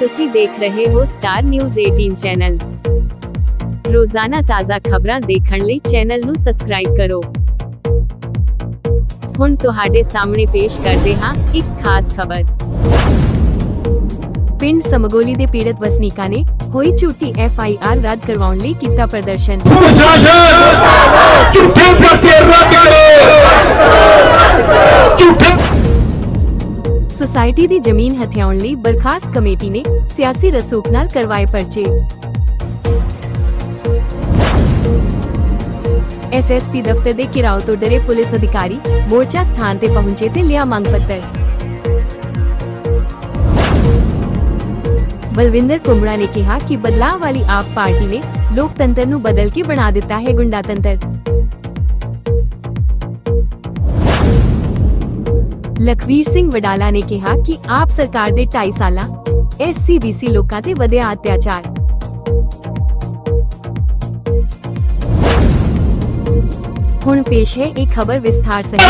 ਤੁਸੀਂ ਦੇਖ ਰਹੇ ਹੋ ਸਟਾਰ ਨਿਊਜ਼ 18 ਚੈਨਲ ਰੋਜ਼ਾਨਾ ਤਾਜ਼ਾ ਖਬਰਾਂ ਦੇਖਣ ਲਈ ਚੈਨਲ ਨੂੰ ਸਬਸਕ੍ਰਾਈਬ ਕਰੋ। ਹੁਣ ਤੁਹਾਡੇ ਸਾਹਮਣੇ ਪੇਸ਼ ਕਰਦੇ ਹਾਂ ਇੱਕ ਖਾਸ ਖਬਰ। ਪਿੰਡ ਸਮਗੋਲੀ ਦੇ ਪੀੜਤ ਵਸਨੀਕਾਂ ਨੇ ਹੋਈ ਝੂਠੀ ਐਫ ਆਈ ਆਰ ਰੱਦ ਕਰਵਾਉਣ ਲਈ ਕੀਤਾ ਪ੍ਰਦਰਸ਼ਨ। ਝੂਠੇ ਪਰਚੇ ਰੱਦ ਕਰੋ! ਝੂਠੇ ਸੁਸਾਇਟੀ ਦੀ ਜ਼ਮੀਨ ਹਥਿਆਉਣ ਲਈ ਬਰਖਾਸਤ ਕਮੇਟੀ ਨੇ ਸਿਆਸੀ ਰਸੂਖ ਨਾਲ ਕਰਵਾਏ ਪਰਚੇ ਐਸਐਸਪੀ ਦਫ਼ਤਰ ਦੇ ਘਿਰਾਓ ਤੋਂ ਡਰੇ ਪੁਲਿਸ ਅਧਿਕਾਰੀ ਮੋਰਚਾ ਸਥਾਨ ਤੇ ਪਹੁੰਚੇ ਤੇ ਲਿਆ ਮੰਗ ਪੱਤਰ ਬਲਵਿੰਦਰ ਕੁੰਬੜਾ ਨੇ ਕਿਹਾ ਕਿ ਬਦਲਾਅ ਵਾਲੀ ਆਪ ਪਾਰਟੀ ਨੇ ਲੋਕਤੰਤਰ ਨੂੰ ਬਦਲ ਕੇ ਬਣਾ ਦਿੱਤਾ ਹੈ ਲਖਵੀਰ ਸਿੰਘ ਵਡਾਲਾ ਨੇ ਕਿਹਾ ਕਿ ਆਪ ਸਰਕਾਰ ਦੇ 2.5 ਸਾਲਾਂ 'ਚ ਐਸਸੀਬੀਸੀ ਲੋਕਾਂ ਤੇ ਵਧਿਆ ਅਤਿਆਚਾਰ। ਹੁਣ ਪੇਸ਼ ਹੈ ਇੱਕ ਖਬਰ ਵਿਸਥਾਰ ਸਹਿਤ।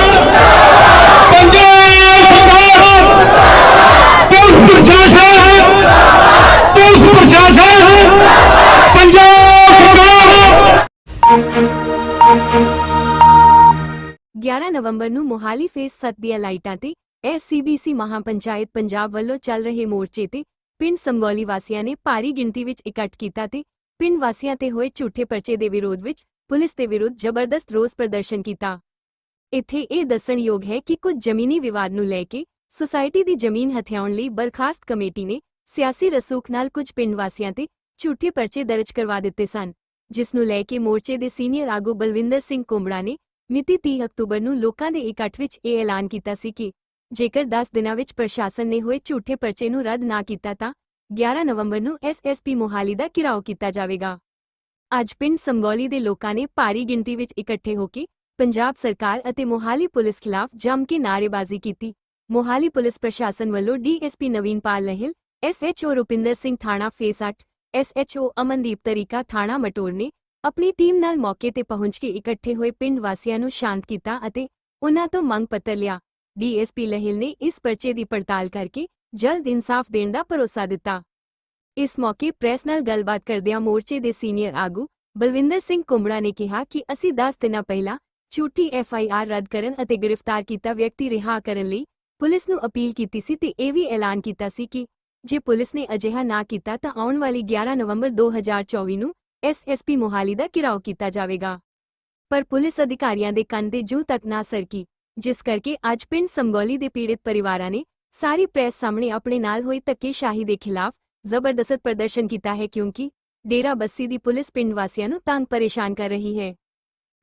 ਪੰਜਾਬ ਸਰਕਾਰ, ਪੁਲਿਸ ਪ੍ਰਸ਼ਾਸਨ ਪੁਲਿਸ ਪ੍ਰਸ਼ਾਸਨ। 11 ਨਵੰਬਰ ਨੂੰ ਮੋਹਾਲੀ ਫੇਸ 7 ਦੀਆਂ ਲਾਈਟਾਂ ਤੇ ਐਸਸੀਬੀਸੀ ਮਹਾਪੰਚਾਇਤ ਪੰਜਾਬ ਵੱਲੋਂ ਚੱਲ ਰਹੇ ਮੋਰਚੇ ਤੇ ਪਿੰਡ ਸੰਗੌਲੀ ਵਾਸੀਆਂ ਨੇ ਭਾਰੀ ਗਿਣਤੀ ਵਿੱਚ ਇਕੱਠ ਕੀਤਾ ਤੇ ਪਿੰਡ ਵਾਸੀਆਂ ਤੇ ਹੋਏ ਝੂਠੇ ਪਰਚੇ ਦੇ ਵਿਰੋਧ ਵਿੱਚ ਪੁਲਿਸ ਦੇ ਵਿਰੁੱਧ ਜ਼ਬਰਦਸਤ ਰੋਸ ਪ੍ਰਦਰਸ਼ਨ ਕੀਤਾ। ਇੱਥੇ ਇਹ ਦੱਸਣਯੋਗ ਹੈ ਕਿ ਕੁਝ ਜ਼ਮੀਨੀ ਵਿਵਾਦ ਨੂੰ ਲੈ ਕੇ ਸੁਸਾਇਟੀ ਦੀ ਜ਼ਮੀਨ ਹਥਿਆਉਣ ਲਈ ਬਰਖਾਸਤ ਕਮੇਟੀ ਨੇ ਸਿਆਸੀ ਰਸੂਖ ਨਾਲ ਕੁਝ ਪਿੰਡ ਵਾਸੀਆਂ ਤੇ ਝੂਠੇ ਪਰਚੇ ਦਰਜ ਕਰਵਾ ਦਿੱਤੇ ਸਨ, ਜਿਸ ਨੂੰ ਲੈ ਕੇ ਮੋਰਚੇ ਦੇ ਸੀਨੀਅਰ ਆਗੂ ਬਲਵਿੰਦਰ ਸਿੰਘ ਕੁੰਬੜਾ ਨੇ ਮਿਤੀ 30 ਅਕਤੂਬਰ ਨੂੰ ਲੋਕਾਂ ਦੇ ਇਕੱਠ ਵਿੱਚ ਇਹ ਐਲਾਨ ਕੀਤਾ ਸੀ ਕਿ ਜੇਕਰ 10 ਦਿਨਾਂ ਵਿੱਚ ਪ੍ਰਸ਼ਾਸਨ ਨੇ ਹੋਏ ਝੂਠੇ ਪਰਚੇ ਨੂੰ ਰੱਦ ਨਾ ਕੀਤਾ ਤਾਂ 11 ਨਵੰਬਰ ਨੂੰ ਐਸਐਸਪੀ ਮੋਹਾਲੀ ਦਾ ਘਿਰਾਓ ਕੀਤਾ ਜਾਵੇਗਾ। ਅੱਜ ਪਿੰਡ ਸੰਗੌਲੀ ਦੇ ਲੋਕਾਂ ਨੇ ਭਾਰੀ ਗਿਣਤੀ ਵਿੱਚ ਇਕੱਠੇ ਹੋ ਕੇ ਪੰਜਾਬ ਸਰਕਾਰ ਅਤੇ ਮੋਹਾਲੀ ਪੁਲਿਸ ਖਿਲਾਫ ਜੰਮ ਕੇ ਨਾਅਰੇਬਾਜ਼ੀ ਕੀਤੀ। ਮੋਹਾਲੀ ਪੁਲਿਸ ਪ੍ਰਸ਼ਾਸਨ ਵੱਲੋਂ ਡੀਐਸਪੀ ਨਵੀਨਪਾਲ ਲਹਿਲ ਐਸਐਚਓ ਰੁਪਿੰਦਰ ਸਿੰਘ ਥਾਣਾ ਫੇਸ 8 ਐਸਐਚਓ ਅਮਨਦੀਪ ਤਰੀਕਾ ਥਾਣਾ ਮਟੋਰ ਨੇ ਆਪਣੀ ਟੀਮ ਨਾਲ ਮੌਕੇ ਤੇ ਪਹੁੰਚ ਕੇ ਇਕੱਠੇ ਹੋਏ ਪਿੰਡ ਵਾਸੀਆਂ ਨੂੰ ਸ਼ਾਂਤ ਕੀਤਾ ਅਤੇ ਉਨ੍ਹਾਂ ਤੋਂ ਮੰਗ ਪੱਤਰ ਲਿਆ। ਡੀਐਸਪੀ ਲਹਿਲ ਨੇ ਇਸ ਪਰਚੇ ਦੀ ਪੜਤਾਲ ਕਰਕੇ ਜਲਦ ਇਨਸਾਫ ਦੇਣ ਦਾ ਭਰੋਸਾ ਦਿੱਤਾ। ਇਸ ਮੌਕੇ ਪ੍ਰੈਸ ਨਾਲ ਗੱਲਬਾਤ ਕਰਦਿਆਂ ਮੋਰਚੇ ਦੇ ਸੀਨੀਅਰ ਆਗੂ ਬਲਵਿੰਦਰ ਸਿੰਘ ਕੁੰਬੜਾ ਨੇ ਕਿਹਾ ਕਿ ਅਸੀਂ 10 ਦਿਨਾਂ ਪਹਿਲਾਂ ਝੂਠੀ ਐਫਆਈਆਰ ਰੱਦ ਕਰਨ ਅਤੇ ਗ੍ਰਿਫਤਾਰ ਕੀਤਾ ਵਿਅਕਤੀ ਰਿਹਾ ਕਰਨ ਲਈ ਪੁਲਿਸ ਨੂੰ ਅਪੀਲ ਕੀਤੀ ਸੀ ਤੇ ਇਹ ਵੀ ਐਲਾਨ ਕੀਤਾ ਸੀ ਕਿ ਜੇ ਪੁਲਿਸ ਨੇ ਅਜਿਹਾ ਨਾ ਕੀਤਾ ਤਾਂ ਆਉਣ ਵਾਲੀ 11 ਨਵੰਬਰ 2024 ਨੂੰ ਐਸਐਸਪੀ ਮੋਹਾਲੀ ਦਾ ਘਿਰਾਓ ਕੀਤਾ ਜਾਵੇਗਾ। ਪਰ ਪੁਲਿਸ ਅਧਿਕਾਰੀਆਂ ਦੇ ਕੰਨ ਤੇ ਜੂ ਤੱਕ ਨਾ ਸਰਕੀ, ਜਿਸ ਕਰਕੇ ਅੱਜ ਪਿੰਡ ਸੰਗੌਲੀ ਦੇ ਪੀੜਿਤ ਪਰਿਵਾਰਾਂ ਨੇ ਸਾਰੀ ਪ੍ਰੈਸ ਸਾਹਮਣੇ ਆਪਣੇ ਨਾਲ ਹੋਈ ਧੱਕੇਸ਼ਾਹੀ ਦੇ ਖਿਲਾਫ ਜ਼ਬਰਦਸਤ ਪ੍ਰਦਰਸ਼ਨ ਕੀਤਾ ਹੈ ਕਿਉਂਕਿ ਡੇਰਾ ਬੱਸੀ ਦੀ ਪੁਲਿਸ ਪਿੰਡ ਵਾਸੀਆਂ ਨੂੰ ਤੰਗ ਪਰੇਸ਼ਾਨ ਕਰ ਰਹੀ ਹੈ।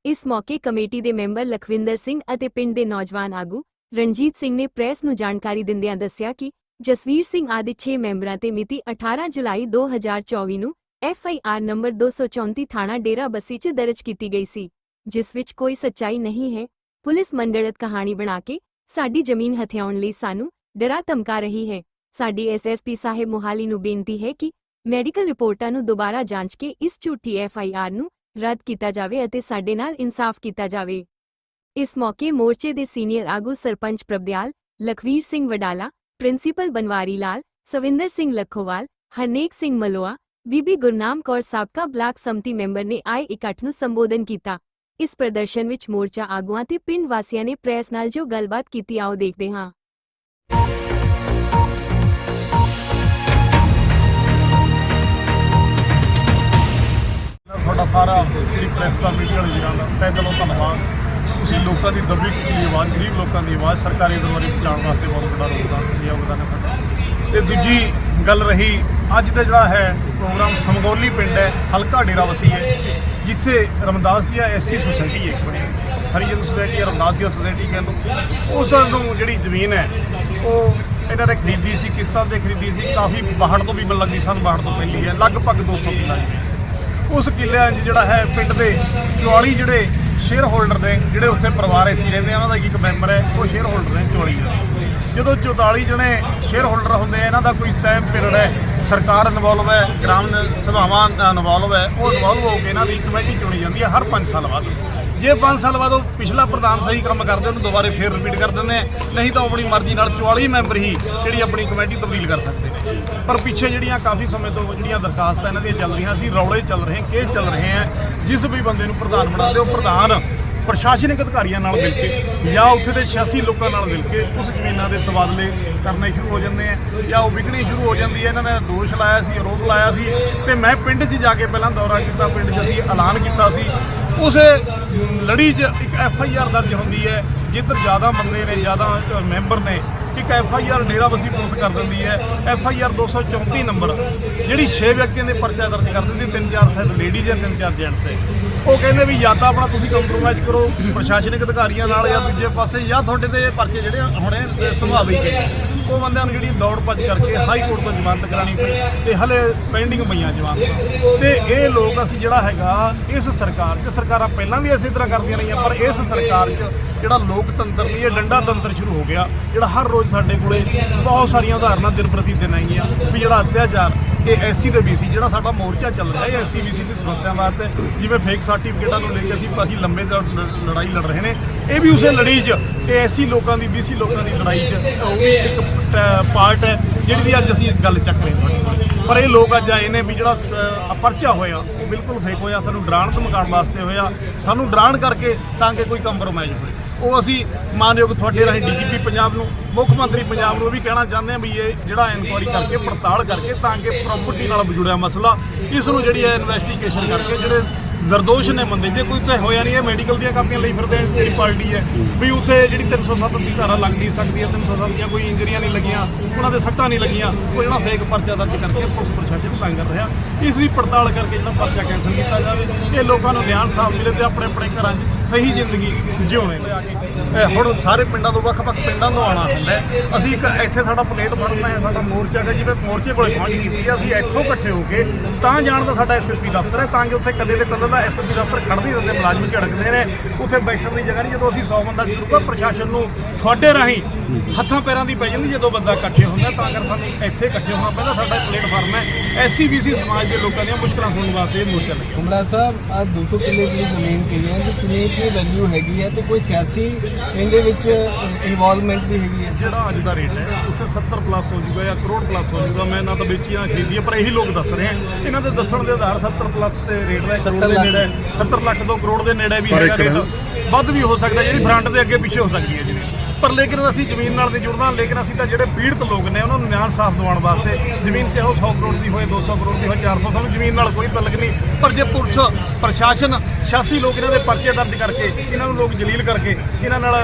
ਇਸ ਮੌਕੇ ਕਮੇਟੀ ਦੇ ਮੈਂਬਰ ਲਖਵਿੰਦਰ ਸਿੰਘ ਅਤੇ ਪਿੰਡ ਦੇ ਨੌਜਵਾਨ ਆਗੂ ਰਣਜੀਤ ਸਿੰਘ ਨੇ ਪ੍ਰੈਸ ਨੂੰ ਜਾਣਕਾਰੀ ਦਿੰਦਿਆਂ ਦੱਸਿਆ ਕਿ ਜਸਵੀਰ ਸਿੰਘ ਆਦਿ 6 ਮੈਂਬਰਾਂ ਤੇ ਮਿਤੀ 18 ਜੁਲਾਈ 2024 ਨੂੰ ਐਫ ਆਈ ਆਰ ਨੰਬਰ 234 ਥਾਣਾ ਡੇਰਾ ਬੱਸੀ 'ਚ ਦਰਜ ਕੀਤੀ ਗਈ ਸੀ, ਜਿਸ ਵਿੱਚ ਕੋਈ ਸੱਚਾਈ ਨਹੀਂ ਹੈ। ਪੁਲਿਸ ਮੰਡੜਤ ਕਹਾਣੀ ਬਣਾ ਕੇ ਸਾਡੀ ਜ਼ਮੀਨ ਹਥਿਆਉਣ ਲਈ ਸਾਨੂੰ ਡਰਾ ਧਮਕਾ ਰਹੀ ਹੈ। ਸਾਡੀ ਐਸਐਸਪੀ ਸਾਹਿਬ ਮੋਹਾਲੀ ਨੂੰ ਬੇਨਤੀ ਹੈ ਕਿ ਮੈਡੀਕਲ ਰਿਪੋਰਟਾਂ ਨੂੰ ਦੁਬਾਰਾ ਜਾਂਚ ਕੇ ਇਸ ਝੂਠੀ ਐਫ ਆਈ ਆਰ ਨੂੰ ਰੱਦ ਕੀਤਾ ਜਾਵੇ ਅਤੇ ਸਾਡੇ ਨਾਲ ਇਨਸਾਫ ਕੀਤਾ ਜਾਵੇ। ਇਸ ਮੌਕੇ ਮੋਰਚੇ ਦੇ ਸੀਨੀਅਰ ਆਗੂ ਸਰਪੰਚ ਪ੍ਰਭਦਿਆਲ, ਲਖਵੀਰ ਸਿੰਘ ਵਡਾਲਾ, ਪ੍ਰਿੰਸੀਪਲ ਬਨਵਾਰੀ ਲਾਲ, ਸਵਿੰਦਰ ਸਿੰਘ ਲੱਖੋਵਾਲ, ਹਰਨੇਕ ਸਿੰਘ ਮਲੋਆ ਬੀਬੀ ਗੁਰਨਾਮ ਕੌਰ ਸਾਬਕਾ ਬਲਾਕ ਸੰਮਤੀ ਮੈਂਬਰ ਨੇ ਆਏ ਇਕੱਠ ਨੂੰ ਸੰਬੋਧਨ ਕੀਤਾ। ਇਸ ਪ੍ਰਦਰਸ਼ਨ ਵਿੱਚ ਮੋਰਚਾ ਆਗੂਆਂ ਤੇ ਪਿੰਡ ਵਾਸੀਆਂ ਨੇ ਪ੍ਰੈਸ ਨਾਲ ਜੋ ਗੱਲਬਾਤ ਕੀਤੀ, ਆਓ ਦੇਖਦੇ ਹਾਂ। ਤੁਹਾਡਾ ਸਾਰਾ ਜਿਹੜੀ ਪ੍ਰੈਸ ਦਾ ਮੀਡੀਆ ਵਾਲੇ ਵੀਰਾਂ ਦਿਲੋਂ ਧੰਨਵਾਦ। ਤੁਸੀਂ ਲੋਕਾਂ ਦੀ ਦਬੀ ਕੁਚਲੀ ਆਵਾਜ਼, ਗਰੀਬ ਲੋਕਾਂ ਦੀ ਆਵਾਜ਼ ਸਰਕਾਰੀ ਦਰਬਾਰੇ ਪਹੁੰਚਾਉਣ ਵਾਸਤੇ ਬਹੁਤ ਵੱਡਾ ਯੋਗਦਾਨ ਯੋਗਦਾਨ ਹੈ ਤੇ ਦੂਜੀ ਗੱਲ ਰਹੀ ਅੱਜ ਦਾ ਜਿਹੜਾ ਹੈ ਪ੍ਰੋਗਰਾਮ ਸਮਗੌਲੀ ਪਿੰਡ ਹੈ, ਹਲਕਾ ਡੇਰਾ ਵਸੀ ਹੈ ਜਿੱਥੇ ਰਮਦਾਸੀਆ ਐਸਸੀ ਸੁਸਾਇਟੀ ਹੈ ਇੱਕ ਬਣੀ ਹਰੀਜਨ ਸੁਸਾਇਟੀ ਹੈ ਰਮਦਾਸੀਆ ਸੁਸਾਇਟੀ ਕਹਿੰਦੇ ਉਸ ਨੂੰ ਜਿਹੜੀ ਜ਼ਮੀਨ ਹੈ, ਉਹ ਇਹਨਾਂ ਨੇ ਖਰੀਦੀ ਸੀ, ਕਿਸ਼ਤਾਂ ਤੇ ਖਰੀਦੀ ਸੀ, ਕਾਫੀ ਬਾਹੜ ਤੋਂ ਵੀ ਮਿਲ ਲੱਗੀ, ਸਾਨੂੰ ਬਾਹੜ ਤੋਂ ਪਹਿਲੀ ਹੈ, ਲਗਭਗ 200 ਕਿੱਲਾ ਜੀ। ਉਸ ਕਿੱਲਿਆਂ 'ਚ ਜਿਹੜਾ ਹੈ, ਪਿੰਡ ਦੇ 44 ਜਿਹੜੇ ਸ਼ੇਅਰ ਹੋਲਡਰ ਨੇ, ਜਿਹੜੇ ਉੱਥੇ ਪਰਿਵਾਰ ਇੱਥੇ ਰਹਿੰਦੇ ਆ, ਉਹਨਾਂ ਦਾ ਇੱਕ ਮੈਂਬਰ ਹੈ, ਉਹ ਸ਼ੇਅਰ ਹੋਲਡਰ ਨੇ 44 ਜਣੇ ਜਦੋਂ 44 ਜਣੇ ਸ਼ੇਅਰ ਹੋਲਡਰ ਹੁੰਦੇ ਆ, ਇਹਨਾਂ ਦਾ ਕੋਈ ਟਾਈਮ ਪੀਰੀਅਡ ਹੈ ਸਰਕਾਰ ਇਨਵੋਲਵ ਹੈ, ਗ੍ਰਾਮ ਸਭਾਵਾਂ ਇਨਵੋਲਵ ਹੈ, ਉਹ ਇਨਵੋਲਵ ਹੋ ਕੇ ਇਹਨਾਂ ਦੀ ਕਮੇਟੀ ਚੁਣੀ ਜਾਂਦੀ ਹੈ ਹਰ 5 ਸਾਲ ਬਾਅਦ। ਜੇ 5 ਸਾਲ ਬਾਅਦ ਉਹ ਪਿਛਲਾ ਪ੍ਰਧਾਨ ਸਹੀ ਕੰਮ ਕਰਦੇ ਉਹਨੂੰ ਦੁਬਾਰੇ ਫੇਰ ਰਿਪੀਟ ਕਰ ਦਿੰਦੇ ਆ, ਨਹੀਂ ਤਾਂ ਉਹ ਆਪਣੀ ਮਰਜ਼ੀ ਨਾਲ 44 ਮੈਂਬਰ ਹੀ ਜਿਹੜੀ ਆਪਣੀ ਕਮੇਟੀ ਤਬਦੀਲ ਕਰ ਸਕਦੇ ਪਰ ਪਿੱਛੇ ਜਿਹੜੀਆਂ ਕਾਫੀ ਸਮੇਂ ਤੋਂ ਜਿਹੜੀਆਂ ਦਰਖਾਸਤਾਂ ਇਹਨਾਂ ਦੀਆਂ ਚੱਲ ਰਹੀਆਂ ਸੀ, ਰੌਲੇ ਚੱਲ ਰਹੇ, ਕੇਸ ਚੱਲ ਰਹੇ ਆ, ਜਿਸ ਵੀ ਬੰਦੇ ਨੂੰ ਪ੍ਰਧਾਨ ਬਣਾਉਂਦੇ ਉਹ ਪ੍ਰਧਾਨ ਪ੍ਰਸ਼ਾਸਨਿਕ ਅਧਿਕਾਰੀਆਂ ਨਾਲ ਮਿਲ ਕੇ ਜਾਂ ਉੱਥੇ ਦੇ 86 ਲੋਕਾਂ ਨਾਲ ਮਿਲ ਕੇ ਉਸ ਜ਼ਮੀਨਾਂ ਦੇ ਤਬਾਦਲੇ ਕਰਨੇ ਸ਼ੁਰੂ ਹੋ ਜਾਂਦੇ ਆ ਜਾਂ ਉਹ ਵਿਕਣੀ ਸ਼ੁਰੂ ਹੋ ਜਾਂਦੀ ਹੈ। ਇਹਨਾਂ ਨੇ ਦੋਸ਼ ਲਾਇਆ ਸੀ, ਆਰੋਪ ਲਾਇਆ ਸੀ ਤੇ ਮੈਂ ਪਿੰਡ 'ਚ ਜਾ ਕੇ ਪਹਿਲਾਂ ਦੌਰਾ ਕੀਤਾ, ਪਿੰਡ 'ਚ ਅਸੀਂ ਐਲਾਨ ਕੀਤਾ ਸੀ। ਉਸ ਲੜੀ 'ਚ ਇੱਕ ਐਫ ਆਈ ਆਰ ਦਰਜ ਹੁੰਦੀ ਹੈ। ਜਿੱਧਰ ਜ਼ਿਆਦਾ ਬੰਦੇ ਨੇ, ਜ਼ਿਆਦਾ ਮੈਂਬਰ ਨੇ, ਇੱਕ F I R Derabassi police ਕਰ ਦਿੰਦੀ ਹੈ। ਐਫ ਆਈ ਆਰ 234 ਨੰਬਰ, ਜਿਹੜੀ 6 ਵਿਅਕਤੀਆਂ ਦੇ ਪਰਚਾ ਦਰਜ ਕਰ ਦਿੰਦੀ ਤਿੰਨ ਚਾਰ ਸ਼ਾਇਦ ਲੇਡੀਜ਼ ਹੈ, ਤਿੰਨ ਚਾਰ ਜੈਂਟਸ ਹੈ। ਉਹ ਕਹਿੰਦੇ ਵੀ ਜਾਂ ਤਾਂ ਆਪਣਾ ਤੁਸੀਂ ਕੰਪਰੋਮਾਈਜ਼ ਕਰੋ, ਪ੍ਰਸ਼ਾਸਨਿਕ ਅਧਿਕਾਰੀਆਂ ਨਾਲ ਜਾਂ ਦੂਜੇ ਪਾਸੇ, ਜਾਂ ਤੁਹਾਡੇ ਤੇ ਪਰਚੇ ਜਿਹੜੇ ਹੁਣੇ ਸੁਭਾਅ ਗਏ ਉਹ ਬੰਦਿਆਂ ਨੂੰ ਜਿਹੜੀ ਦੌੜ ਭੱਜ ਕਰਕੇ ਹਾਈ ਕੋਰਟ ਤੋਂ ਜ਼ਮਾਨਤ ਕਰਾਣੀ ਪਈ ਤੇ ਹਲੇ ਪੈਂਡਿੰਗ ਪਈਆਂ ਜ਼ਮਾਨਤਾਂ ਤੇ ਇਹ ਲੋਕ ਅਸੀਂ ਜਿਹੜਾ ਹੈਗਾ, ਇਸ ਸਰਕਾਰ 'ਚ, ਸਰਕਾਰਾਂ ਪਹਿਲਾਂ ਵੀ ਇਸੇ ਤਰ੍ਹਾਂ ਕਰਦੀਆਂ ਰਹੀਆਂ, ਪਰ ਇਸ ਸਰਕਾਰ 'ਚ ਜਿਹੜਾ ਲੋਕਤੰਤਰ ਨਹੀਂ ਇਹ ਡੰਡਾ ਤੰਤਰ ਸ਼ੁਰੂ ਹੋ ਗਿਆ, ਜਿਹੜਾ ਹਰ ਰੋਜ਼ ਸਾਡੇ ਕੋਲੇ ਬਹੁਤ ਸਾਰੀਆਂ ਉਦਾਹਰਨਾਂ ਦਿਨ ਪ੍ਰਤੀ ਦਿਨ ਆਈਆਂ, ਵੀ ਜਿਹੜਾ ਅਤਿਆਚਾਰ ਇਹ ਐਸਸੀ ਦੇ ਬੀਸੀ ਜਿਹੜਾ ਸਾਡਾ ਮੋਰਚਾ ਚੱਲ ਰਿਹਾ ਹੈ ਐਸਸੀ ਬੀਸੀ ਦੀ ਸਮੱਸਿਆ ਵਾਸਤੇ ਜਿਵੇਂ ਫੇਕ ਸਰਟੀਫਿਕੇਟਾਂ ਨੂੰ ਲੈ ਕੇ ਅਸੀਂ ਅਸੀਂ ਲੰਬੇ ਦ- ਲ- ਲੜਾਈ ਲੜ ਰਹੇ ਨੇ। ਇਹ ਵੀ ਉਸੇ ਲੜੀ 'ਚ ਇਹ ਐਸਸੀ ਲੋਕਾਂ ਦੀ ਬੀਸੀ ਲੋਕਾਂ ਦੀ ਲੜਾਈ 'ਚ ਉਹ ਵੀ ਇੱਕ ਪਾਰਟ ਹੈ, ਜਿਹੜੀ ਦੀ ਅੱਜ ਅਸੀਂ ਗੱਲ ਚੱਕ ਰਹੇ ਹਾਂ। ਪਰ ਇਹ ਲੋਕ ਅੱਜ ਆਏ ਨੇ ਵੀ ਜਿਹੜਾ ਸ- ਪਰਚਾ ਹੋਇਆ, ਉਹ ਬਿਲਕੁਲ ਫੇਕ ਹੋਇਆ, ਸਾਨੂੰ ਡਰਾਉਣ ਧਮਕਾਉਣ ਵਾਸਤੇ ਹੋਇਆ, ਸਾਨੂੰ ਡਰਾਉਣ ਕਰਕੇ ਤਾਂ ਕਿ ਕੋਈ ਕੰਪਰੋਮਾਈਜ਼ ਹੋਵੇ ਉਹ ਅਸੀਂ ਮਾਨਯੋਗ ਤੁਹਾਡੇ ਰਾਹੀਂ ਡੀਜੀਪੀ ਪੰਜਾਬ ਨੂੰ, ਮੁੱਖ ਮੰਤਰੀ ਪੰਜਾਬ ਨੂੰ ਇਹ ਵੀ ਕਹਿਣਾ ਚਾਹੁੰਦੇ ਹਾਂ ਵੀ ਇਹ ਜਿਹੜਾ ਇਨਕੁਆਇਰੀ ਕਰਕੇ, ਪੜਤਾਲ ਕਰਕੇ ਤਾਂ ਕਿ ਪ੍ਰਾਪਰਟੀ ਨਾਲ ਜੁੜਿਆ ਮਸਲਾ, ਇਸ ਨੂੰ ਜਿਹੜੀ ਹੈ ਇਨਵੈਸਟੀਗੇਸ਼ਨ ਕਰਕੇ ਜਿਹੜੇ ਨਿਰਦੋਸ਼ ਨੇ ਬੰਦੇ, ਜੇ ਕੋਈ ਤਾਂ ਹੋਇਆ ਨਹੀਂ, ਇਹ ਮੈਡੀਕਲ ਦੀਆਂ ਕਾਪੀਆਂ ਲਈ ਫਿਰਦੇ ਆ, ਜਿਹੜੀ ਪਾਰਟੀ ਹੈ, ਵੀ ਉੱਥੇ ਜਿਹੜੀ 307 ਦੀ ਧਾਰਾ ਲੱਗ ਨਹੀਂ ਸਕਦੀ ਹੈ 307 ਦੀਆਂ ਕੋਈ ਇੰਜਰੀਆਂ ਨਹੀਂ ਲੱਗੀਆਂ, ਉਹਨਾਂ ਦੇ ਸੱਟਾਂ ਨਹੀਂ ਲੱਗੀਆਂ, ਉਹ ਜਿਹੜਾ ਫੇਕ ਪਰਚਾ ਦਰਜ ਕਰਕੇ ਪੁਲਿਸ ਪ੍ਰਸ਼ਾਸਨ ਤੰਗ ਕਰ ਰਿਹਾ। ਇਸ ਦੀ ਪੜਤਾਲ ਕਰਕੇ ਜਿਹੜਾ ਪਰਚਾ ਕੈਂਸਲ ਕੀਤਾ ਜਾਵੇ, ਇਹ ਲੋਕਾਂ ਨੂੰ ਗਿਆਨ ਸਾਫ਼ ਮਿਲੇ ਤੇ ਆਪਣੇ ਆਪਣੇ ਘਰਾਂ 'ਚ ਸਹੀ ਜ਼ਿੰਦਗੀ ਜਿਉਣੇ ਇਹ ਹੁਣ ਸਾਰੇ ਪਿੰਡਾਂ ਤੋਂ ਵੱਖ-ਵੱਖ ਪਿੰਡਾਂ ਤੋਂ ਆਉਣਾ ਹੁੰਦਾ ਅਸੀਂ ਇੱਕ ਇੱਥੇ ਸਾਡਾ ਪਲੇਟਫਾਰਮ ਹੈ, ਸਾਡਾ ਮੋਰਚਾ ਹੈ ਜਿਵੇਂ ਮੋਰਚੇ ਕੋਲੇ ਪਹੁੰਚ ਕੀਤੀ ਹੈ ਅਸੀਂ ਇੱਥੋਂ ਇਕੱਠੇ ਹੋ ਕੇ ਤਾਂ ਜਾਣ ਦਾ ਸਾਡਾ ਐਸਐਸਪੀ ਦਫ਼ਤਰ ਹੈ, ਤਾਂ ਕਿ ਉੱਥੇ ਇਕੱਲੇ ਦੇ ਇਕੱਲੇ ਦਾ ਐਸਐਸਪੀ ਦਫ਼ਤਰ ਖੜਦੇ ਹੀ ਰਹਿੰਦੇ, ਮੁਲਾਜ਼ਮ ਝੜਕਦੇ ਨੇ, ਉੱਥੇ ਬੈਠਣ ਦੀ ਜਗ੍ਹਾ ਨਹੀਂ। ਜਦੋਂ ਅਸੀਂ 100 ਬੰਦਾ ਜੁੜੂਗਾ, ਪ੍ਰਸ਼ਾਸਨ ਨੂੰ ਤੁਹਾਡੇ ਰਾਹੀਂ ਹੱਥਾਂ ਪੈਰਾਂ ਦੀ ਪੈ ਜਾਂਦੀ, ਜਦੋਂ ਬੰਦਾ ਇਕੱਠੇ ਹੁੰਦਾ, ਤਾਂ ਕਰ ਸਾਨੂੰ ਇੱਥੇ ਇਕੱਠੇ ਹੋਣਾ ਪੈਂਦਾ, ਸਾਡਾ ਪਲੇਟਫਾਰਮ ਹੈ। ਐਸਸੀ ਬੀਸੀ ਸਮਾਜ ਦੇ ਲੋਕਾਂ ਦੀਆਂ ਮੁਸ਼ਕਲਾਂ ਸੁਣਨ ਵਾਸਤੇ ਮੋਰਚਾ ਲੱਗਿਆ। ਕੁਮੜਾ ਸਾਹਿਬ ਆ 200 ਕਿੱਲੇ ਦੀ ਜ਼ਮੀਨ ਕਹੀ ਹੈ? ਕਿ ਕਿੰਨੀ ਕੀ ਵੈਲਿਊ ਹੈਗੀ ਹੈ ਤੇ ਕੋਈ ਸਿਆਸੀ ਇਹਦੇ ਵਿੱਚ ਇਨਵੋਲਵਮੈਂਟ ਵੀ ਹੈਗੀ ਹੈ। ਜਿਹੜਾ ਅੱਜ ਦਾ ਰੇਟ ਹੈ ਉੱਥੇ 70 ਪਲੱਸ ਹੋ ਜਾਊਗਾ ਜਾਂ ਕਰੋੜ ਪਲੱਸ ਹੋ ਜਾਊਗਾ ਮੈਂ ਨਾ ਤਾਂ ਵੇਚੀਆਂ ਖਰੀਦੀਆਂ ਪਰ ਇਹੀ ਲੋਕ ਦੱਸ ਰਹੇ ਆ। ਇਹਨਾਂ ਦੇ ਦੱਸਣ ਦੇ ਆਧਾਰ 70 ਪਲੱਸ ਤੇ ਰੇਟ ਦਾ ਕਰੋੜ ਦੇ। ਨੇੜੇ 70 ਲੱਖ ਤੋਂ ਕਰੋੜ ਦੇ ਨੇੜੇ ਵੀ ਹੈਗਾ ਰੇਟ ਵੱਧ ਵੀ ਹੋ ਸਕਦਾ ਜਿਹੜੀ ਫਰੰਟ ਦੇ ਅੱਗੇ ਪਿੱਛੇ ਹੋ ਸਕਦੀ ਹੈ ਜਿਹੜੀ। ਪਰ ਲੇਕਿਨ ਅਸੀਂ ਜ਼ਮੀਨ ਨਾਲ ਨਹੀਂ ਜੁੜਨਾ, ਲੇਕਿਨ ਅਸੀਂ ਤਾਂ ਜਿਹੜੇ ਪੀੜਤ ਲੋਕ ਨੇ, ਉਹਨਾਂ ਨੂੰ ਨਿਆਂ ਸਾਫ਼ ਦਿਵਾਉਣ ਵਾਸਤੇ ਜ਼ਮੀਨ ਚਾਹੇ ਉਹ 100 ਕਰੋੜ ਦੀ ਹੋਏ 200 ਕਰੋੜ ਦੀ ਹੋਏ 400 ਸਾਨੂੰ ਜ਼ਮੀਨ ਨਾਲ ਕੋਈ ਤਲਕ ਨਹੀਂ। ਪਰ ਜੇ ਪੁਲਿਸ, ਪ੍ਰਸ਼ਾਸਨ 86 ਲੋਕ ਇਹਨਾਂ ਦੇ ਪਰਚੇ ਦਰਜ ਕਰਕੇ, ਇਹਨਾਂ ਨੂੰ ਲੋਕ ਜਲੀਲ ਕਰਕੇ, ਇਹਨਾਂ ਨਾਲ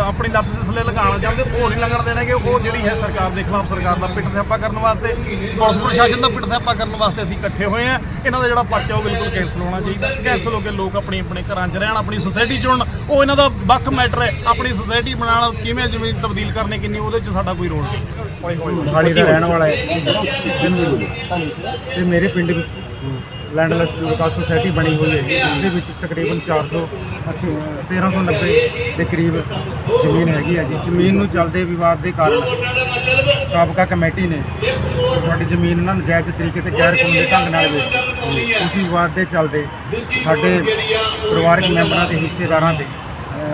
ਆਪਣੀ ਲੱਤ ਦੇ ਥੱਲੇ ਲਗਾਉਣਾ ਚਾਹੁੰਦੇ ਉਹ ਨਹੀਂ ਲੰਘਣ ਦੇਣਗੇ। ਉਹ ਜਿਹੜੀ ਹੈ ਸਰਕਾਰ ਦੇ ਖਿਲਾਫ ਸਰਕਾਰ ਦਾ ਪਿੱਟ ਸਿਆਪਾ ਕਰਨ ਵਾਸਤੇ, ਪੁਲਿਸ ਪ੍ਰਸ਼ਾਸਨ ਦਾ ਪਿੱਟ ਸਿਆਪਾ ਕਰਨ ਵਾਸਤੇ ਅਸੀਂ ਇਕੱਠੇ ਹੋਏ ਆ ਇਹਨਾਂ ਦਾ ਜਿਹੜਾ ਪਰਚਾ ਉਹ ਬਿਲਕੁਲ ਕੈਂਸਲ ਹੋਣਾ ਚਾਹੀਦਾ। ਕੈਂਸਲ ਹੋ ਕੇ ਲੋਕ ਆਪਣੀ, ਆਪਣੇ ਘਰਾਂ 'ਚ ਰਹਿਣ, ਆਪਣੀ ਸੁਸਾਇਟੀ 'ਚ ਉਹ ਇਹਨਾਂ ਦਾ ਵੱਖ ਮੈਟਰ ਹੈ। ਆਪਣੀ ਸੁਸਾਇਟੀ ਬਣਾਉਣ ਕਿਵੇਂ ਜ਼ਮੀਨ ਤਬਦੀਲ ਕਰਨੀ ਕਿੰਨੀ, ਉਹਦੇ 'ਚ ਸਾਡਾ ਕੋਈ ਰੋਲ ਨਹੀਂ। ਮੋਹਾਲੀ ਦਾ ਰਹਿਣ ਵਾਲਾ ਹੈ। ਤੇ ਮੇਰੇ ਪਿੰਡ ਵਿੱਚ ਲੈਂਡਲੈਸ ਵਿਕਾਸ ਸੁਸਾਇਟੀ ਬਣੀ ਹੋਈ ਹੈ। ਜਿਹਦੇ ਵਿੱਚ ਤਕਰੀਬਨ 400 ਅਤੇ 1390 ਦੇ ਕਰੀਬ ਜ਼ਮੀਨ ਹੈਗੀ ਹੈ ਜੀ। ਜ਼ਮੀਨ ਨੂੰ ਚੱਲਦੇ ਵਿਵਾਦ ਦੇ ਕਾਰਨ ਸਾਬਕਾ ਕਮੇਟੀ ਨੇ ਸਾਡੀ ਜ਼ਮੀਨ ਨਾਲ ਨਜਾਇਜ਼ ਤਰੀਕੇ ਤੇ ਗੈਰ ਕਾਨੂੰਨੀ ਢੰਗ ਨਾਲ ਵੇਚ ਉਸ ਵਿਵਾਦ ਦੇ ਚੱਲਦੇ ਸਾਡੇ ਪਰਿਵਾਰਕ ਮੈਂਬਰਾਂ ਤੇ ਹਿੱਸੇਦਾਰਾਂ ਦੇ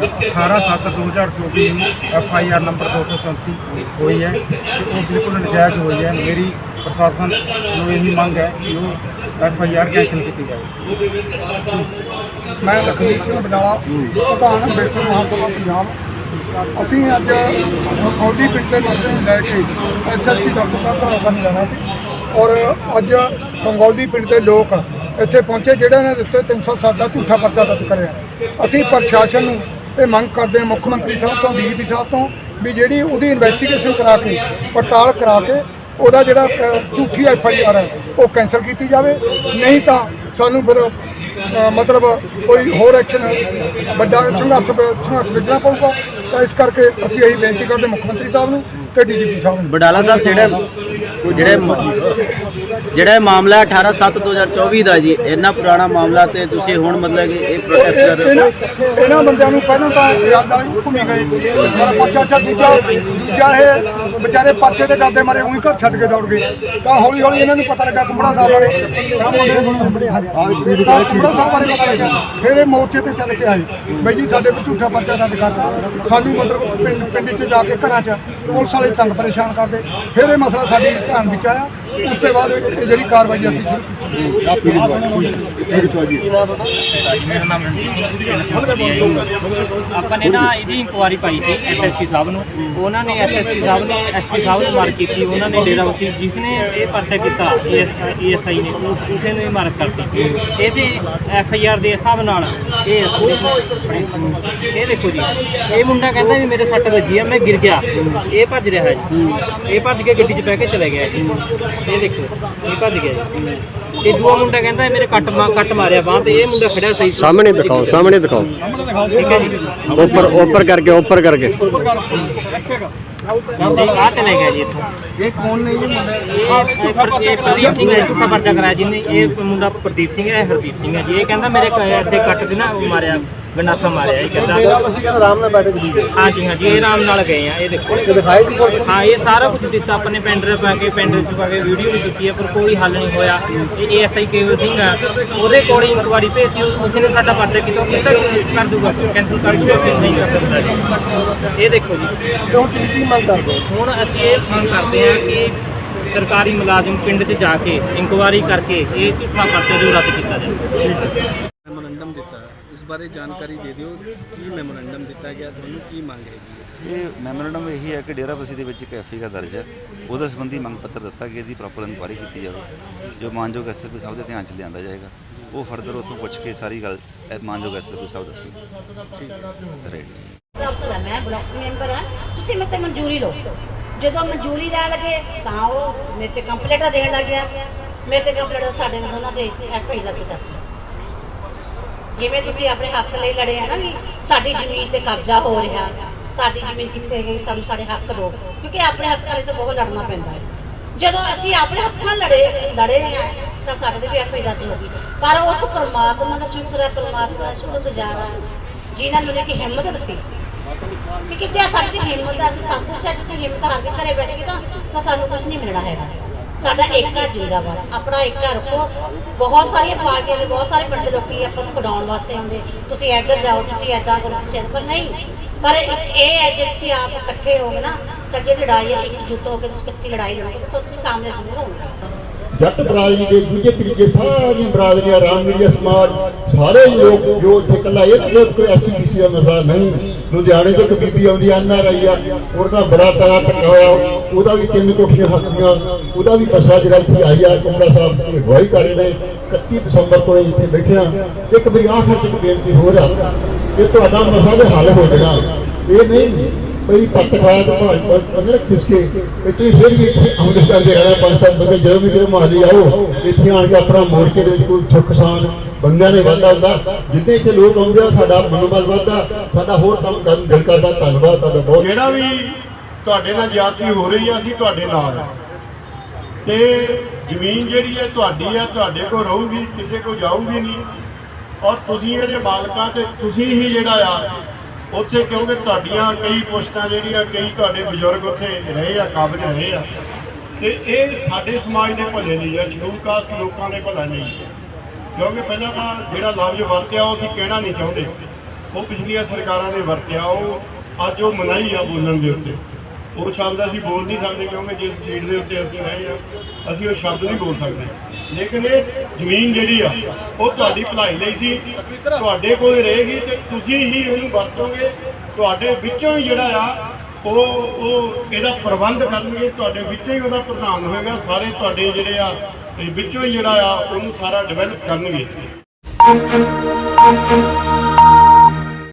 18/7/2024 ਨੂੰ ਐਫ ਆਈ ਆਰ ਨੰਬਰ 234 ਹੋਈ ਹੈ ਤੇ ਉਹ ਬਿਲਕੁਲ ਨਜਾਇਜ਼ ਹੋਈ ਹੈ। ਮੇਰੀ ਪ੍ਰਸ਼ਾਸਨ ਨੂੰ ਇਹੀ ਮੰਗ ਹੈ ਕਿ ਉਹ ਐਫ ਆਈ ਆਰ ਕੈਂਸਲ ਕੀਤੀ ਜਾਵੇ। ਮੈਂ ਲਖਵੀਰ ਸਿੰਘ ਬਡਾਲਾ, ਪ੍ਰਧਾਨ ਅੰਬੇਡਕਰ ਮਹਾਸਭਾ ਪੰਜਾਬ। ਅਸੀਂ ਅੱਜ ਸਖੌਲੀ ਪਿੰਡ ਦੇ ਮਸਲੇ ਨੂੰ ਲੈ ਕੇ ਐਸਐਸਪੀ ਦਫ਼ਤਰ ਦਾ ਘਰਾਓ ਕਰਨ ਜਾਣਾ ਸੀ ਔਰ ਅੱਜ ਸੰਗੌਲੀ ਪਿੰਡ ਦੇ ਲੋਕ ਇੱਥੇ ਪਹੁੰਚੇ, ਜਿਹੜੇ ਨੇ ਦਿੱਤੇ 307 ਦਾ ਝੂਠਾ ਪਰਚਾ ਦਰਜ ਕਰਿਆ। ਅਸੀਂ ਪ੍ਰਸ਼ਾਸਨ ਨੂੰ ਇਹ ਮੰਗ ਕਰਦੇ ਹਾਂ ਮੁੱਖ ਮੰਤਰੀ ਸਾਹਿਬ ਤੋਂ, ਡੀਜੀਪੀ ਸਾਹਿਬ ਤੋਂ, ਵੀ ਜਿਹੜੀ ਉਹਦੀ ਇਨਵੈਸਟੀਗੇਸ਼ਨ ਕਰਾ ਕੇ, ਪੜਤਾਲ ਕਰਾ ਕੇ, ਉਹਦਾ ਜਿਹੜਾ ਝੂਠੀ ਐਫ ਆਈ ਆਰ ਹੈ, ਉਹ ਕੈਂਸਲ ਕੀਤੀ ਜਾਵੇ। ਨਹੀਂ ਤਾਂ ਸਾਨੂੰ ਫਿਰ ਮਤਲਬ ਕੋਈ ਹੋਰ ਐਕਸ਼ਨ ਵੱਡਾ ਸੰਘਰਸ਼ ਸੰਘਰਸ਼ ਵਿੱਢਣਾ ਪਊਗਾ। ਤਾਂ ਇਸ ਕਰਕੇ ਅਸੀਂ ਇਹੀ ਬੇਨਤੀ ਕਰਦੇ ਮੁੱਖ ਮੰਤਰੀ ਸਾਹਿਬ ਨੂੰ ਤੇ ਡੀਜੀਪੀ ਸਾਹਿਬ ਨੂੰ ਬਡਾਲਾ ਸਾਹਿਬ ਜਿਹੜਾ ਜਿਹੜਾ ਜਿਹੜਾ ਮਾਮਲਾ 18/7/2024 ਦਾ ਜੀ ਇੰਨਾ ਪੁਰਾਣਾ ਮਾਮਲਾ ਤੇ ਤੁਸੀਂ ਹੁਣ ਮਤਲਬ ਕਿ ਇਹ ਪ੍ਰੋਟੈਸਟ ਕਰ ਰਹੇ ਹੋ। ਇਹਨਾਂ ਬੰਦਿਆਂ ਨੂੰ ਪਹਿਲਾਂ ਤਾਂ ਵਾਲੇ ਘੁੰਮੀ ਗਏ ਮੇਰਾ ਪਰਚਾ ਅੱਛਾ ਦੂਜਾ ਦੂਜਾ ਇਹ ਵਿਚਾਰੇ ਪਰਚੇ ਦੇ ਕਰਦੇ ਮਾਰੇ ਉਹੀ ਘਰ ਛੱਡ ਕੇ ਦੌੜ ਗਏ। ਤਾਂ ਹੌਲੀ ਹੌਲੀ ਇਹਨਾਂ ਨੂੰ ਪਤਾ ਲੱਗਾ ਕੁੰਬੜਾ ਸਾਹਿਬ ਬਾਰੇ। ਕੁੰਬੜਾ ਸਾਹਿਬ ਬਾਰੇ ਪਤਾ ਲੱਗਾ। ਫਿਰ ਇਹ ਮੋਰਚੇ ਤੇ ਚੱਲ ਕੇ ਆਏ। ਬਈ ਜੀ ਸਾਡੇ ਕੋਲ ਝੂਠਾ ਪਰਚਾ ਦਰਜ ਕਰਤਾ। ਸਾਨੂੰ ਮਤਲਬ ਪਿੰਡ ਪਿੰਡ 'ਚ ਜਾ ਕੇ ਘਰਾਂ 'ਚ ਪੁਲਿਸ ਵਾਲੇ ਤੰਗ ਪਰੇਸ਼ਾਨ ਕਰਦੇ। ਫਿਰ ਇਹ ਮਸਲਾ ਸਾਡੇ ਧਿਆਨ ਵਿੱਚ ਆਇਆ। ਉਸ ਤੋਂ ਬਾਅਦ ਇਹ ਇਹ ਜਿਹੜੀ ਕਾਰਵਾਈ ਅਸੀਂ ਸ਼ੁਰੂ ਕੀਤੀ। ਮੇਰਾ ਨਾਮ ਰਣਜੀਤ ਸਿੰਘ ਪਿੰਡ ਸੰਸਦੀ ਹੈ। ਜੀ। ਆਪਾਂ ਨੇ ਨਾ ਇਹਦੀ ਇਨਕੁਆਰੀ ਪਾਈ ਸੀ ਐਸਐਸਪੀ ਸਾਹਿਬ ਨੂੰ। ਉਹਨਾਂ ਨੇ ਐਸਐਸਪੀ ਸਾਹਿਬ ਨੇ ਐਸਪੀ ਸਾਹਿਬ ਨੂੰ ਮਾਰਕ ਕੀਤੀ। ਉਹਨਾਂ ਨੇ ਡੇਰਾ ਵਸੀ ਜਿਸ ਨੇ ਇਹ ਪਰਚਾ ਕੀਤਾ ਏਐਸਆਈ ਨੇ ਉਸ ਉਸੇ ਨੇ ਮਾਰਕ ਕਰਤੀ ਇਹਦੇ ਐਫਆਈਆਰ ਦੇ ਹਿਸਾਬ ਨਾਲ ਇਹ ਇਹ ਦੇਖੋ ਜੀ ਇਹ ਮੁੰਡਾ ਕਹਿੰਦਾ ਵੀ ਮੇਰੇ ਸੱਟ ਵੱਜੀ ਆ ਮੈਂ ਗਿਰ ਗਿਆ। ਇਹ ਭੱਜ ਰਿਹਾ ਜੀ। ਇਹ ਭੱਜ ਕੇ ਗੱਡੀ 'ਚ ਬਹਿ ਕੇ ਚਲਾ ਗਿਆ ਜੀ। ਇਹ ਦੇਖੋ ਇਹ ਭੱਜ ਗਿਆ ਜੀ। ਇਹ ਦੂਆ ਮੁੰਡਾ ਕਹਿੰਦਾ ਮੇਰੇ ਕੱਟ ਮਾ ਕੱਟ ਮਾਰਿਆ ਬਾਹ ਤੇ ਇਹ ਮੁੰਡਾ ਖੜਿਆ ਸਹੀ ਸਾਹਮਣੇ ਦਿਖਾਓ ਸਾਹਮਣੇ ਦਿਖਾਓ। ਠੀਕ ਹੈ ਜੀ। ਉੱਪਰ ਉੱਪਰ ਕਰਕੇ। ਉੱਪਰ ਕਰਕੇ। ਆ ਚਲੇ ਗਿਆ ਜੀ ਇੱਥੋਂ ਇਹ ਕੌਣ ਨੇ ਜੀ ਮੁੰਡੇ ਇਹ ਪ੍ਰਦੀਪ ਸਿੰਘ ਹੈ ਝੂਠਾ ਪਰਚਾ ਕਰਾਇਆ ਜਿਹਨੇ ਇਹ ਮੁੰਡਾ ਪ੍ਰਦੀਪ ਸਿੰਘ ਹੈ ਇਹ ਹਰਦੀਪ ਸਿੰਘ ਹੈ ਜੀ ਇਹ ਕਹਿੰਦਾ ਮੇਰੇ ਇੱਥੇ ਕੱਟ ਤੇ ਨਾ ਉਹ ਮਾਰਿਆ ਗੰਡਾਸਾ ਮਾਰਿਆ ਇਹ ਕਹਿੰਦਾ ਅਸੀਂ ਕਹਿੰਦਾ ਆਰਾਮ ਨਾਲ ਬੈਠ ਕੇ ਹਾਂਜੀ ਹਾਂਜੀ ਇਹ ਆਰਾਮ ਨਾਲ ਗਏ ਆ ਇਹ ਦੇਖੋ ਦਿਖਾਈ ਦੀ ਹਾਂ ਇਹ ਸਾਰਾ ਕੁਝ ਦਿੱਤਾ ਆਪਣੇ ਪੈਂਡਰ ਪਾ ਕੇ ਪੈਂਡਰ ਚ ਪਾ ਕੇ ਵੀਡੀਓ ਵੀ ਦਿੱਤੀ ਹੈ ਪਰ ਕੋਈ ਹੱਲ ਨਹੀਂ ਹੋਇਆ ਇਹ ਏਐਸਆਈ ਕੇਵਲ ਸਿੰਘ ਆ ਉਹਦੇ ਕੋਲ ਇਨਕੁਆਰੀ ਭੇਜਤੀ ਉਸ ਨੇ ਸਾਡਾ ਪਰਚਾ ਕੀਤਾ ਉਹ ਕਰ ਦੂਗਾ ਕੈਨਸਲ ਕਰ ਦੂਗਾ ਨਹੀਂ ਕਰ ਸਕਦਾ ਜੀ। ਇਹ ਦੇਖੋ ਜੀ ਕਿਉਂ ਕੀ ਮੰਗ ਕਰਦੇ ਹੋ? ਹੁਣ ਅਸੀਂ ਇਹ ਮੰਗ ਕਰਦੇ ਹਾਂ ਕਿ ਸਰਕਾਰੀ ਮੁਲਾਜ਼ਮ ਪਿੰਡ 'ਚ ਜਾ ਕੇ ਇਨਕੁਆਰੀ ਕਰਕੇ ਇਹ ਝੂਠਾ ਪਰਚਾ ਜੋ ਰੱਦ ਕੀਤਾ ਜਾਵੇ। ਮੈਮੋਰੰਡਮ ਦਿੱਤਾ। ਇਸ ਬਾਰੇ ਜਾਣਕਾਰੀ ਦੇ ਦਿਓ। ਕੀ ਮੈਮੋਰੰਡਮ ਦਿੱਤਾ ਗਿਆ? ਤੁਹਾਨੂੰ ਕੀ ਮੰਗ ਹੈਗੀ ਹੈ? ਇਹ ਮੈਮੋਰੰਡਮ ਇਹੀ ਹੈ ਕਿ ਡੇਰਾਬੱਸੀ ਦੇ ਵਿੱਚ ਇੱਕ ਐਫਆਈਆਰ ਦਰਜ ਹੈ। ਉਹਦੇ ਸੰਬੰਧੀ ਮੰਗ ਪੱਤਰ ਦਿੱਤਾ ਗਿਆ ਇਹਦੀ ਪ੍ਰੋਪਰ ਇਨਕੁਆਇਰੀ ਕੀਤੀ ਜਾਵੇ। ਜੋ ਮਾਨਯੋਗ ਐਸਐਸਪੀ ਸਾਹਿਬ ਦੇ ਧਿਆਨ 'ਚ ਲਿਆਂਦਾ ਜਾਏਗਾ। ਉਹ ਫਰਦਰ ਉੱਥੋਂ ਪੁੱਛ ਕੇ ਸਾਰੀ ਗੱਲ ਇਹ ਮਾਨਯੋਗ ਐਸਐਸਪੀ ਸਾਹਿਬ ਦੱਸਣਗੇ ਠੀਕ ਰਾਈਟ ਅਫਸਰ ਹਾਂ ਮੈਂ ਬਲਾਕ ਮੈਂਬਰ ਹਾਂ ਤੁਸੀਂ ਮੇਰੇ ਤੇ ਮਨਜ਼ੂਰੀ ਲਓ। ਜਦੋਂ ਮਨਜ਼ੂਰੀ ਲੈਣ ਲੱਗੇ, ਤਾਂ ਉਹ ਮੇਰੇ ਤੇ ਕੰਪਲੇਂਟਾਂ ਦੇਣ ਲੱਗ ਗਿਆ। ਮੇਰੇ ਤੇ ਕੰਪਲੇਂਟ ਸਾਡੇ ਦੋਨਾਂ ਦੇ ਐਫਆਈ ਦਰਜ ਕਰ ਜਿਵੇਂ ਤੁਸੀਂ ਆਪਣੇ ਹੱਕ ਲਈ ਲੜੇ ਆ ਨਾ ਵੀ ਸਾਡੀ ਜ਼ਮੀਨ ਤੇ ਕਬਜ਼ਾ ਹੋ ਰਿਹਾ, ਸਾਡੀ ਜ਼ਮੀਨ ਕਿੱਥੇ ਗਈ ਸਾਨੂੰ ਸਾਡੇ ਹੱਕ ਦਿਓ। ਕਿਉਂਕਿ ਆਪਣੇ ਹੱਕਾਂ ਲਈ ਤਾਂ ਬਹੁਤ ਲੜਨਾ ਪੈਂਦਾ ਹੈ। ਜਦੋਂ ਅਸੀਂ ਆਪਣੇ ਹੱਕਾਂ ਲੜੇ ਲੜੇ ਆ, ਤਾਂ ਸਾਡੇ ਤੇ ਵੀ ਐਫਆਈ ਦਰਜ ਹੋ ਗਈ। ਪਰ ਉਸ ਪਰਮਾਤਮਾ ਦਾ ਸ਼ੁਕਰ ਹੈ, ਪਰਮਾਤਮਾ ਦਾ ਸ਼ੁਕਰਗੁਜ਼ਾਰ ਹਾਂ ਜਿਨ੍ਹਾਂ ਨੇ ਕਿ ਹਿੰਮਤ ਦਿੱਤੀ ਕਿਉਂਕਿ ਜੇ ਸਾਡੇ ਚ ਹਿੰਮਤ ਆ ਤੇ ਸਭ ਕੁਝ ਹੈ ਜੇ ਹਿੰਮਤ ਹਾਰ ਕੇ ਘਰੇ ਬੈਠ ਤਾਂ ਤਾਂ ਸਾਨੂੰ ਕੁਝ ਨਹੀਂ ਮਿਲਣਾ ਹੈਗਾ। ਸਾਡਾ ਏਕਾ ਜਿੰਦਾਬਾਦ, ਆਪਣਾ ਏਕਾ ਰੱਖੋ। ਬਹੁਤ ਸਾਰੀਆਂ ਪਾਰਟੀਆਂ ਨੇ, ਬਹੁਤ ਸਾਰੇ ਪਿੰਡ ਦੇ ਲੋਕੀ ਆਪਾਂ ਨੂੰ ਕਢਾਉਣ ਵਾਸਤੇ ਆਉਂਦੇ। ਤੁਸੀਂ ਇੱਧਰ ਜਾਓ, ਤੁਸੀਂ ਐਦਾਂ ਕਰੋ, ਤੁਸੀਂ ਇੱਧਰ ਨਹੀਂ, ਪਰ ਇਹ ਹੈ ਜੇ ਤੁਸੀਂ ਆਪ ਇਕੱਠੇ ਹੋਗੇ ਨਾ, ਸਾਡੀ ਲੜਾਈ ਹੈ ਇਕਜੁੱਟ ਹੋ ਕੇ ਤੁਸੀਂ ਇਕੱਠੀ ਲੜਾਈ ਲੜੋਗੇ ਤਾਂ ਤੁਸੀਂ ਕਾਮਯਾਬ ਜ਼ਰੂਰ ਹੋਵੋਗੇ। ਜੱਟ ਬਰਾਦਰੀ ਦੇ ਦੂਜੇ ਤਰੀਕੇ ਸਾਰੀਆਂ ਬਰਾਦਰੀਆਂ ਰਾਮਗੜੀਆ ਸਮਾਜ, ਸਾਰੇ ਲੋਕ ਜੋ ਇੱਥੇ ਇਕੱਲਾ ਇਹ ਲੋਕ ਕੋਈ ਐਸਸੀਬੀਸੀ ਦਾ ਮਸਲਾ ਨਹੀਂ। ਲੁਧਿਆਣੇ ਤੋਂ ਇੱਕ ਆਉਂਦੀ, ਐਨ ਆਰ ਆਈ ਆ। ਉਹਦਾ ਬੜਾ ਤਾਰਾ ਧੱਕਾ ਹੋਇਆ। ਉਹਦਾ ਵੀ ਤਿੰਨ ਕੋਠੀਆਂ ਹੱਥੀਆਂ ਉਹਦਾ ਵੀ ਮਸਲਾ ਜਿਹੜਾ ਇੱਥੇ ਆਈ ਆ ਕੁੰਡਾ ਸਾਹਿਬ ਦੀ ਅਗਵਾਈ ਕਰ ਰਹੇ ਨੇ। 31 ਦਸੰਬਰ ਤੋਂ ਇਹ ਇੱਥੇ ਬੈਠੇ ਆ ਇੱਕ ਵਾਰੀ ਆਖਰ ਚ ਬੇਨਤੀ ਹੋ ਰਿਹਾ ਕਿ ਤੁਹਾਡਾ ਮਸਲਾ ਹੱਲ ਹੋ ਜਾਣਾ। ਇਹ ਨਹੀਂ ਬਈ ਪੱਤਰਕਾਰ ਭਾਜ ਬੰਦੇ ਖਿਸਕੇ ਇੱਥੇ ਫਿਰ ਵੀ ਇੱਥੇ ਆਉਂਦੇ ਕਰਦੇ ਰਹਿਣਾ ਪੰਜ ਸੱਤ ਬੰਦੇ ਜਦੋਂ ਵੀ ਕਿਤੇ ਮਾਲੀ ਆਓ, ਇੱਥੇ ਆਣ ਕੇ ਆਪਣਾ ਮੋਰਚੇ ਦੇ ਵਿੱਚ ਕੋਈ ਸੁੱਖ ਸਾਨ ਬੰਦਿਆਂ ਨੇ ਵਾਧਾ ਹੁੰਦਾ। ਜਿੱਥੇ ਇੱਥੇ ਲੋਕ ਆਉਂਦੇ ਆ, ਸਾਡਾ ਮਨੋਬਲ ਵੱਧਦਾ, ਸਾਡਾ ਹੋਰ ਕੰਮ ਕਰਨ ਦਿਲ ਕਰਦਾ। ਧੰਨਵਾਦ ਤੁਹਾਡਾ ਬਹੁਤ। ਜਿਹੜਾ ਵੀ ਤੁਹਾਡੇ ਨਾਲ ਜ਼ਿਆਦਤੀ ਹੋ ਰਹੀ ਆ, ਅਸੀਂ ਤੁਹਾਡੇ ਨਾਲ ਤੇ ਜ਼ਮੀਨ ਜਿਹੜੀ ਹੈ ਤੁਹਾਡੀ ਹੈ ਤੁਹਾਡੇ ਕੋਲ ਰਹੂਗੀ, ਕਿਸੇ ਕੋਲ ਜਾਊਗੀ ਨਹੀਂ। ਔਰ ਤੁਸੀਂ ਇਹਦੇ ਮਾਲਕਾਂ ਤੇ ਤੁਸੀਂ ਹੀ ਜਿਹੜਾ ਆ ਉੱਥੇ ਕਿਉਂਕਿ ਤੁਹਾਡੀਆਂ ਕਈ ਪੁਸ਼ਤਾਂ ਜਿਹੜੀਆਂ, ਕਈ ਤੁਹਾਡੇ ਬਜ਼ੁਰਗ ਉੱਥੇ ਰਹੇ ਆ, ਕਾਬਜ ਰਹੇ ਆ। ਤੇ ਇਹ ਸਾਡੇ ਸਮਾਜ ਦੇ ਭਲੇ ਨਹੀਂ ਆ ਸ਼ਡਿਊਲ ਕਾਸਟ ਲੋਕਾਂ ਦੇ ਭਲਾ ਨਹੀਂ ਕਿਉਂਕਿ ਪਹਿਲਾਂ ਤਾਂ ਜਿਹੜਾ ਲਫ਼ਜ਼ ਵਰਤਿਆ, ਉਹ ਅਸੀਂ ਕਹਿਣਾ ਨਹੀਂ ਚਾਹੁੰਦੇ। ਉਹ ਪਿਛਲੀਆਂ ਸਰਕਾਰਾਂ ਨੇ ਵਰਤਿਆ, ਉਹ ਅੱਜ ਉਹ ਮਨਾਹੀ ਆ ਬੋਲਣ ਦੇ ਉੱਤੇ। ਉਹ ਸ਼ਬਦ ਅਸੀਂ ਬੋਲ ਨਹੀਂ ਸਕਦੇ ਕਿਉਂਕਿ ਜਿਸ ਸੀਟ ਦੇ ਉੱਤੇ ਅਸੀਂ ਰਹੇ ਆ ਅਸੀਂ ਉਹ ਸ਼ਬਦ ਨਹੀਂ ਬੋਲ ਸਕਦੇ। ਲੇਕਿਨ ਇਹ ਜ਼ਮੀਨ ਜਿਹੜੀ ਆ, ਉਹ ਤੁਹਾਡੀ ਭਲਾਈ ਲਈ ਸੀ, ਤੁਹਾਡੇ ਕੋਲ ਰਹੇਗੀ ਤੇ ਤੁਸੀਂ ਹੀ ਇਹਨੂੰ ਵਰਤੋਗੇ। ਤੁਹਾਡੇ ਵਿੱਚੋਂ ਹੀ ਜਿਹੜਾ ਆ, ਉਹ ਉਹ ਇਹਦਾ ਪ੍ਰਬੰਧ ਕਰਨਗੇ, ਤੁਹਾਡੇ ਵਿੱਚੋਂ ਹੀ ਉਹਦਾ ਪ੍ਰਧਾਨ ਹੋਏਗਾ, ਸਾਰੇ ਤੁਹਾਡੇ ਜਿਹੜੇ ਆ ਵਿੱਚੋਂ ਹੀ ਜਿਹੜਾ ਆ, ਉਹਨੂੰ ਸਾਰਾ ਡਿਵੈਲਪ ਕਰਨਗੇ।